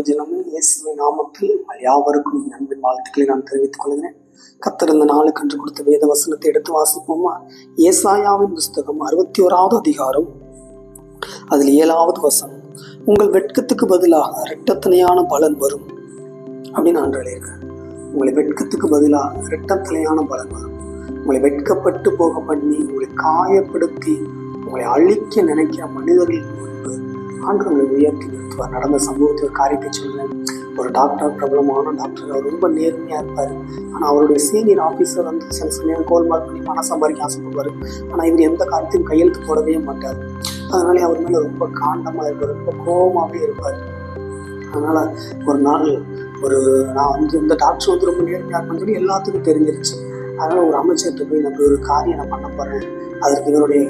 அருமையான தேவஜனமே இயேசுவின் நாமத்தில் உங்கள் யாவருக்கும் என் அன்பின் வாழ்த்துக்களை நான் தெரிவித்துக் கொள்கிறேன். கத்தர் இந்த நாளுக்கு கன்று கொடுத்த வேத வசனத்தை எடுத்து வாசிப்போமா? ஏசாயாவின் புஸ்தகம் அறுபத்தி ஓராவது அதிகாரம் அதில் ஏழாவது வசனம் உங்கள் வெட்கத்துக்கு பதிலாக இரட்டத்தனையான பலன் வரும். அப்படின்னு நான் எழுதியிருக்கேன். உங்களை வெட்கத்துக்கு பதிலாக இரட்டத்தனையான பலன் வரும். உங்களை வெட்கப்பட்டு போக பண்ணி உங்களை காயப்படுத்தி உங்களை அழிக்க நினைக்கிற மனிதர்கள் முன்பு ஆண்டு உங்களை உயர்த்தி நிறுத்துவார் நடந்த சம்பவத்தை ஒரு காரியத்தை சொல்லுவேன் ஒரு டாக்டர் பிரபலமான டாக்டர் அவர் ரொம்ப நேர்மையாக இருப்பார். ஆனால் அவருடைய சீனியர் ஆஃபீஸர் வந்து சில சமயம் கோல்மார்க் பண்ணி பணம் சம்பாதிக்க ஆசைப்படுவார். ஆனால் இவர் எந்த காரியத்தையும் கையெழுத்து போடவே மாட்டார். அதனாலே அவர் மேலே ரொம்ப காண்டமாக இருப்பார் ரொம்ப கோபமாகவே இருப்பார். அதனால் ஒரு நாள் ஒரு நான் வந்து இந்த டாக்டர் வந்து ரொம்ப நேர்மையாக இருப்பான்னு சொல்லி எல்லாத்துக்கும் தெரிஞ்சிருச்சு. அதனால் ஒரு அமைச்சர்கிட்ட போய் நான் ஒரு காரியம் நான் பண்ண போகிறேன் அதற்கு இவருடைய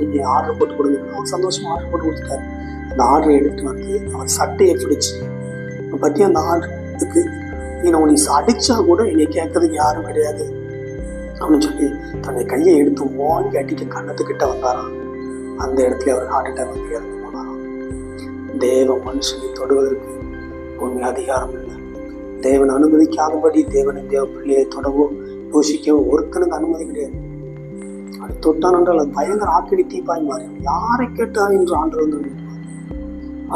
நீங்கள் ஆர்டர் போட்டு கொடுங்க. சந்தோஷமாக ஆர்டர் போட்டு கொடுத்துட்டாரு. அந்த ஆர்டரை எடுத்து வந்து அவர் சட்டையை பிடிச்சி பற்றி அந்த ஆர்டருக்கு நீ உன்னை அடித்தா கூட என்னை கேட்கறதுக்கு யாரும் கிடையாது. அப்படின்னு சொல்லி தன்னை கையை எடுத்து வாங்கி அடிக்க கண்ணத்துக்கிட்ட வந்தாராம். அந்த இடத்துல அவர் ஹார்ட் அட்டாக் வந்து இறந்து போனாராம். தேவ மனுஷனை தொடுவதற்கு உண்மை அதிகாரம் இல்லை. தேவன் அனுமதிக்காதபடி தேவனை தேவ பிள்ளையை தொடவோ யோசிக்கவோ ஒருத்தனுக்கு அனுமதி கிடையாது. அப்படி தொட்டான் என்றால் அது பயங்கர ஆக்கடி தீப்பாய் மாறி யாரை கேட்டா என்று ஆண்டு வந்து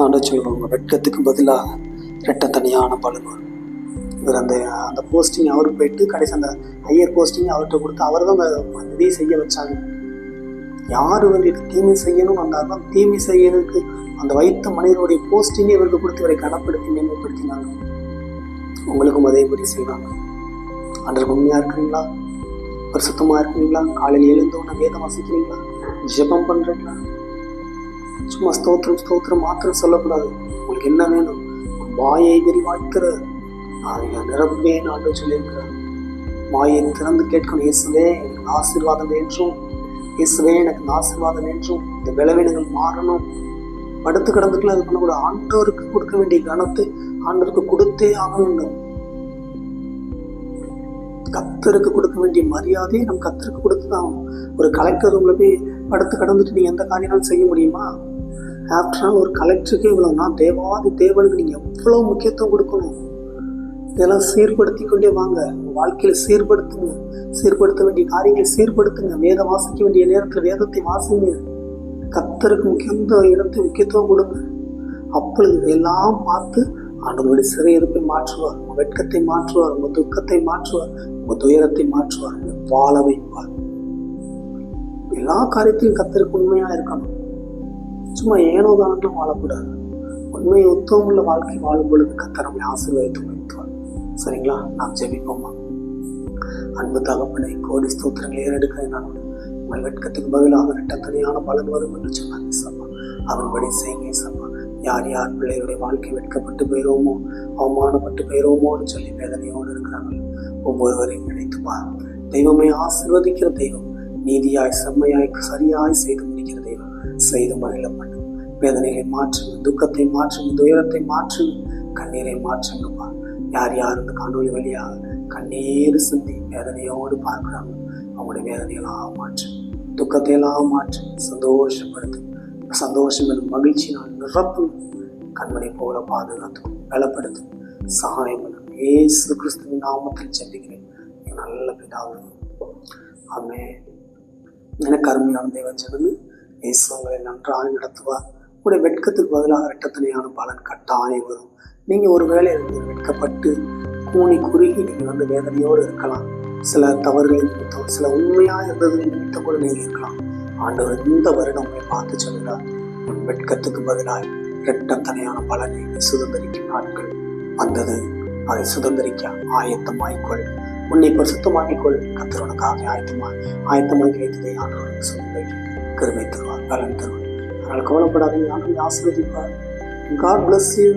ஆண்ட சொல்லுவாங்க வெட்கத்துக்கு பதிலாக ரெட்டத்தனியான பலன் வரும் இவர் அந்த அந்த போஸ்டிங் அவருக்கு போயிட்டு கடைசி அந்த ஹையர் போஸ்டிங் அவர்கிட்ட கொடுத்து அவர் தான் அந்த செய்ய வச்சாங்க யார் வந்து தீமை செய்யணும் வந்தாலும் தீமை செய்யறதுக்கு அந்த வைத்த மனிதனுடைய போஸ்டிங்கே இவருக்கு கொடுத்து இவரை கனப்படுத்தி மேம்படுத்தினாங்க உங்களுக்கும் அதே மாதிரி செய்வாங்க. அன்றைக்கு உண்மையாக இருக்கிறீங்களா? பரிசுத்தமாக இருக்கிறீங்களா? காலையில் எழுந்தோன்னு வேதம் வசிக்கிறீங்களா? ஜெபம் பண்ணுறீங்களா சும்மா ஸ்தோத்திரம் ஸ்தோத்திரம் மாத்திரம் சொல்லக்கூடாது. உங்களுக்கு என்ன வேணும்? வாயை விரிவாய்க்கிற நான் நிரம்பேன் ஆண்டு சொல்லியிருக்கிறார். வாயை திறந்து கேட்கணும் இயேசுவே எனக்கு ஆசீர்வாதம் என்றும் இயேசுவே எனக்கு ஆசீர்வாதம் என்றும் இந்த விளைவினங்கள் மாறணும். படுத்து கிடந்துக்கலாம் அது பண்ணக்கூட ஆண்டவருக்கு கொடுக்க வேண்டிய கனத்தை ஆண்டவருக்கு கொடுத்தே ஆக வேண்டும் கத்தருக்கு கொடுக்க வேண்டிய மரியாதையை நம்ம கத்தருக்கு கொடுத்து தான் ஒரு கலெக்டர் ரூமில் போய் படுத்து கடந்துட்டு நீங்கள் எந்த காரியங்களும் செய்ய முடியுமா? ஆஃப்டர் ஆல் ஒரு கலெக்டருக்கே இவ்வளோனா தேவாதி தேவனுக்கு நீங்கள் எவ்வளோ முக்கியத்துவம் கொடுக்கணும்? இதெல்லாம் சீர்படுத்தி கொண்டே வாங்க. வாழ்க்கையில் சீர்படுத்துங்க. சீர்படுத்த வேண்டிய காரியங்களை சீர்படுத்துங்க. வேதம் வாசிக்க வேண்டிய நேரத்தில் வேதத்தை வாசிங்க. கத்தருக்கு முக்கியந்த இடத்தை முக்கியத்துவம் கொடுங்க. அப்பொழுது இதெல்லாம் பார்த்து ஆண்டவருடைய சிறையிருப்பை மாற்றுவார். உங்கள் வெட்கத்தை மாற்றுவார். உங்கள் துக்கத்தை மாற்றுவார். உங்கள் துயரத்தை மாற்றுவார். வாழ வைப்பார். எல்லா காரியத்தையும் கத்தருக்கு உண்மையாக இருக்கணும். சும்மா ஏனோ தானெல்லாம் வாழக்கூடாது. உண்மை உத்தவமுள்ள வாழ்க்கை வாழும் பொழுது கத்தர் ஆசீர்வதித்து வைத்துவார் சரிங்களா? நாம் ஜெபிப்போமா? அன்பு தகப்பனை கோடி ஸ்தோத்திரங்களை ஏறெடுக்க நான். உங்கள் வெட்கத்துக்கு பதிலாக ரெட்டத்தனையான பலன் வரும் என்று சொன்னாங்க சம்மா அவன்படி செய்யுங்க சம்மா யார் யார் பிள்ளைகளுடைய வாழ்க்கை வெட்கப்பட்டு போயிடுவோமோ அவமானப்பட்டு போயிடுவோமோன்னு சொல்லி வேதனையோடு இருக்கிறாங்க ஒவ்வொருவரையும் நினைத்துப்பார் தெய்வமே ஆசிர்வதிக்கிற தெய்வம் நீதியாய் செம்மையாய் சரியாய் செய்து முடிக்கிற தெய்வம். செய்து மகிழ பண்ணு வேதனைகளை மாற்றுங்க துக்கத்தை மாற்றுங்க துயரத்தை மாற்றுங்க கண்ணீரை மாற்றுங்கப்பா. யார் யார் இந்த காணொலி வழியாக கண்ணீர் சிந்தி வேதனையோடு பார்க்குறாங்க அவங்களுடைய வேதனையெல்லாம் மாற்று. துக்கத்தை எல்லாம் மாற்று. சந்தோஷப்படுத்து. சந்தோஷம் எனும் மகிழ்ச்சி நான் நிரப்பும். கண்மணி போல பாதுகாத்துக்கும் பலப்படுத்தும் சகாயம் ஏசு கிறிஸ்துவின் நாமத்தில் செல்லுகிறேன் நல்ல பிதாவே. ஆமே எனக்கு அருமையான தேவன் சொல்லுது இயேசு உங்களை நன்றாக நடத்துவார் உங்களுடைய வெட்கத்துக்கு பதிலாக ரெட்டத்தனையான பலன் கட்டாயம் வரும். நீங்கள் ஒரு வேலை வெட்கப்பட்டு கூனி குறுகி நீங்கள் வந்து வேதனையோடு இருக்கலாம். சில தவறுகளை நிமித்தம் சில உண்மையாக இருந்தது நிமித்தம் கூட நீங்கள் இருக்கலாம். ஆண்டவர் இந்த வருடம் உங்களை பார்த்து சொல்கிறார். உன் வெட்கத்துக்கு பதிலாக இரட்டத்தனையான பலனை நீ சுதந்திரிக்கும் நாட்கள் வந்தது. அதை சுதந்திரிக்க ஆயத்தமாய்க்கொள். உன்னை பரிசுத்தமாக்கிக்கொள் கத்தர் உனக்காக ஆயத்தமா ஆயத்தமாக்கி வைத்ததை ஆண்டவருக்கு சுதந்திரிக்க கிருமை தருவார் பலன் தருவார். அதனால் கவலைப்படாதீங்க ஆண்டவர் ஆசீர்வதிப்பார். God bless you